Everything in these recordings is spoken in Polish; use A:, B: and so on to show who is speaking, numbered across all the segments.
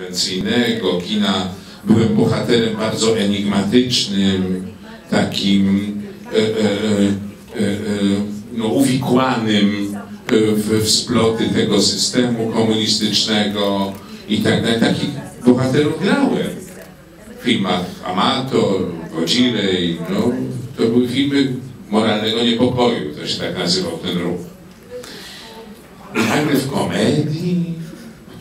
A: interwencyjnego, kina. Byłem bohaterem bardzo enigmatycznym, takim e, e, e, e, no, uwikłanym w, w sploty tego systemu komunistycznego i tak dalej. Takich bohaterów grałem w filmach Amator, Godzirej, no, to były filmy moralnego niepokoju, to się tak nazywał ten ruch. Nagle w komedii,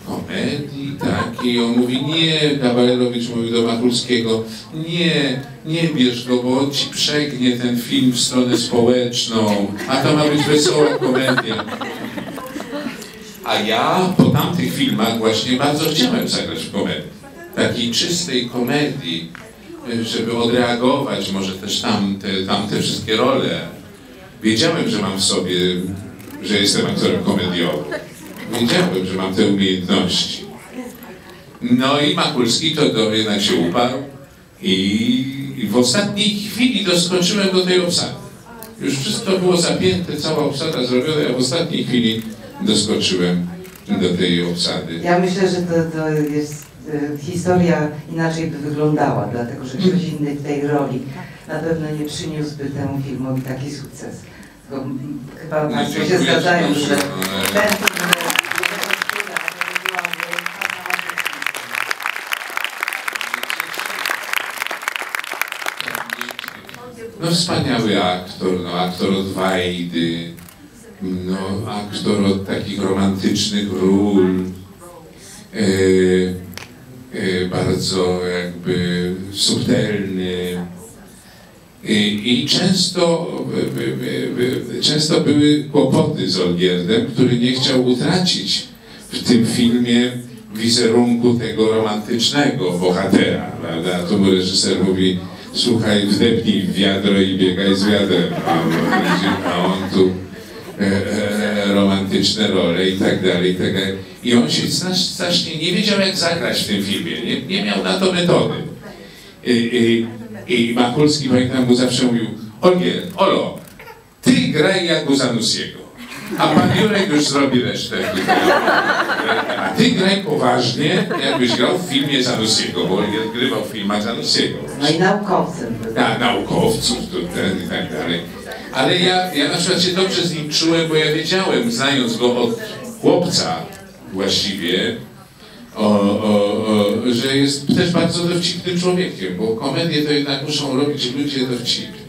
A: komedii takiej, on mówi, nie, Kawalerowicz mówi do Machulskiego, nie, nie bierz go, bo ci przegnie ten film w stronę społeczną, a to ma być wesoła komedia. A ja po tamtych filmach właśnie bardzo chciałem zagrać w komedii. Takiej czystej komedii, żeby odreagować może też tamte, tamte wszystkie role. Wiedziałem, że mam w sobie, że jestem aktorem komediowym. Wiedziałem, że mam te umiejętności. No i Makulski to, to jednak się uparł i, w ostatniej chwili doskoczyłem do tej obsady. Już wszystko było zapięte, cała obsada zrobiona, a w ostatniej chwili doskoczyłem do tej obsady.
B: Ja myślę, że to, to jest y, historia inaczej by wyglądała, dlatego że ktoś inny w tej roli na pewno nie przyniósłby temu filmowi taki sukces. Tylko, mm, chyba
A: No,
B: Państwo się zgadzają, że
A: No,
B: ten film
A: No wspaniały aktor, no aktor od Wajdy, no aktor od takich romantycznych ról, e, e, bardzo jakby subtelny. I, i często, e, e, e, często były kłopoty z Olgierdem, który nie chciał utracić w tym filmie wizerunku tego romantycznego bohatera, prawda? Tu reżyser mówi, słuchaj, wdepnij w wiadro i biegaj z wiadrem, a on tu e, e, romantyczne role i tak dalej, i tak dalej. I on się strasznie nie wiedział, jak zagrać w tym filmie, nie, nie miał na to metody. I, i, i Makulski, pamiętam, mu zawsze mówił, Olgier, Olo, ty graj jak u Zanussiego, a pan Jurek już zrobi resztę. A ty graj poważnie, jakbyś grał w filmie Zanussiego, bo grywał w filmach Zanussiego.
B: No i naukowcem.
A: Na, naukowców to ten i tak dalej. Ale ja, ja na przykład się dobrze z nim czułem, bo ja wiedziałem, znając go od chłopca właściwie, o, o, o, że jest też bardzo dowcipnym człowiekiem, bo komedie to jednak muszą robić ludzie dowcipni.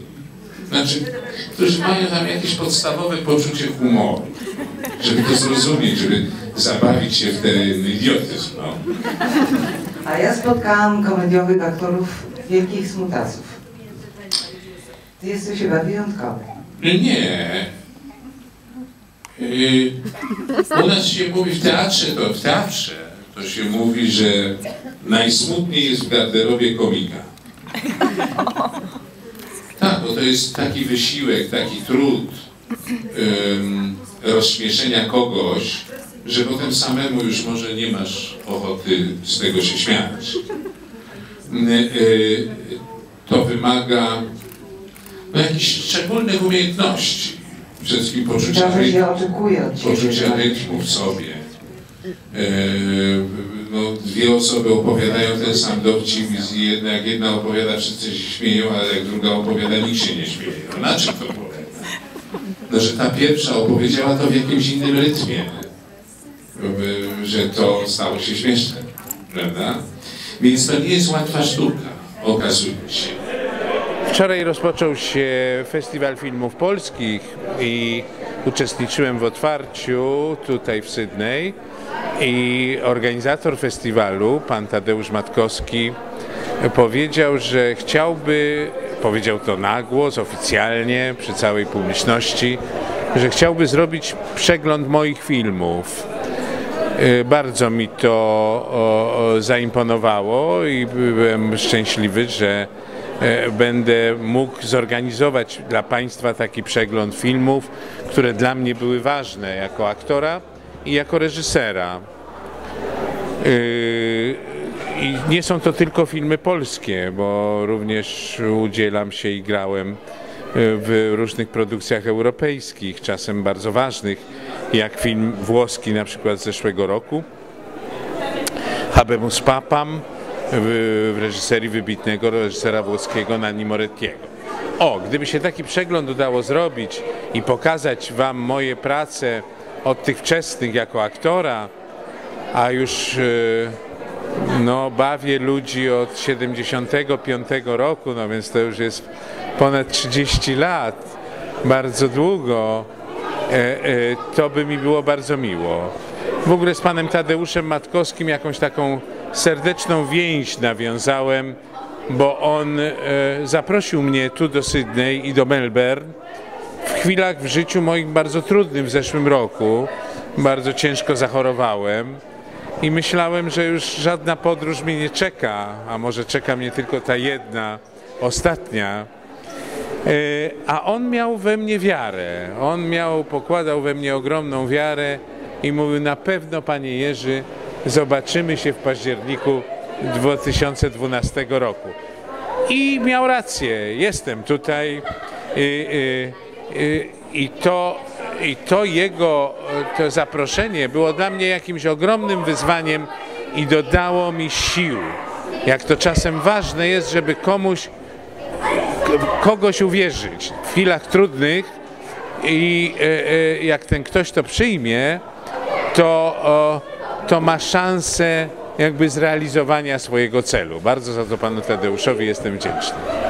A: Znaczy, którzy mają tam jakieś podstawowe poczucie humoru, żeby to zrozumieć, żeby zabawić się w ten idiotyzm. No.
B: A ja spotkałam komediowych aktorów wielkich smutasów. Ty jesteś chyba wyjątkowy.
A: Nie. Yy, u nas się mówi w teatrze, to w teatrze, to się mówi, że najsmutniej jest w garderobie komika. Tak, bo to jest taki wysiłek, taki trud ym, rozśmieszenia kogoś, że potem samemu już może nie masz ochoty z tego się śmiać. Yy, yy, to wymaga no, jakichś szczególnych umiejętności. Przede wszystkim poczucia, rytmu, poczucia rytmu w sobie. No, dwie osoby opowiadają ten sam dowcip i jak jedna opowiada, wszyscy się śmieją, ale jak druga opowiada, nikt się nie śmieje. No, na czym to polega? No, że ta pierwsza opowiedziała to w jakimś innym rytmie, że to stało się śmieszne, prawda? Więc to nie jest łatwa sztuka, okazuje się.
C: Wczoraj rozpoczął się Festiwal Filmów Polskich i uczestniczyłem w otwarciu tutaj w Sydney i organizator festiwalu, pan Tadeusz Matkowski, powiedział, że chciałby, powiedział to na głos, oficjalnie, przy całej publiczności, że chciałby zrobić przegląd moich filmów. Y, Bardzo mi to zaimponowało i byłem szczęśliwy, że będę mógł zorganizować dla Państwa taki przegląd filmów, które dla mnie były ważne jako aktora i jako reżysera. Y, I nie są to tylko filmy polskie, bo również udzielam się i grałem y, w różnych produkcjach europejskich, czasem bardzo ważnych, jak film włoski na przykład z zeszłego roku.
A: Habemus Papam w, reżyserii wybitnego reżysera włoskiego Nanni Morettiego. O, gdyby się taki przegląd udało zrobić i pokazać Wam moje prace od tych wczesnych jako aktora, a już e, no, bawię ludzi od 75 roku, no więc to już jest ponad 30 lat, bardzo długo, e, e, to by mi było bardzo miło. W ogóle z panem Tadeuszem Matkowskim jakąś taką serdeczną więź nawiązałem, bo on e, zaprosił mnie tu do Sydney i do Melbourne w chwilach w życiu moich bardzo trudnych w zeszłym roku. Bardzo ciężko zachorowałem i myślałem, że już żadna podróż mnie nie czeka, a może czeka mnie tylko ta jedna, ostatnia. E, A on miał we mnie wiarę. On miał, pokładał we mnie ogromną wiarę i mówił: Na pewno, panie Jerzy, zobaczymy się w październiku 2012 roku. I miał rację, jestem tutaj. I, i, i, i, to, I to jego to zaproszenie było dla mnie jakimś ogromnym wyzwaniem i dodało mi sił. Jak to czasem ważne jest, żeby komuś kogoś uwierzyć w chwilach trudnych i jak ten ktoś to przyjmie, to, to ma szansę jakby zrealizowania swojego celu. Bardzo za to panu Tadeuszowi jestem wdzięczny.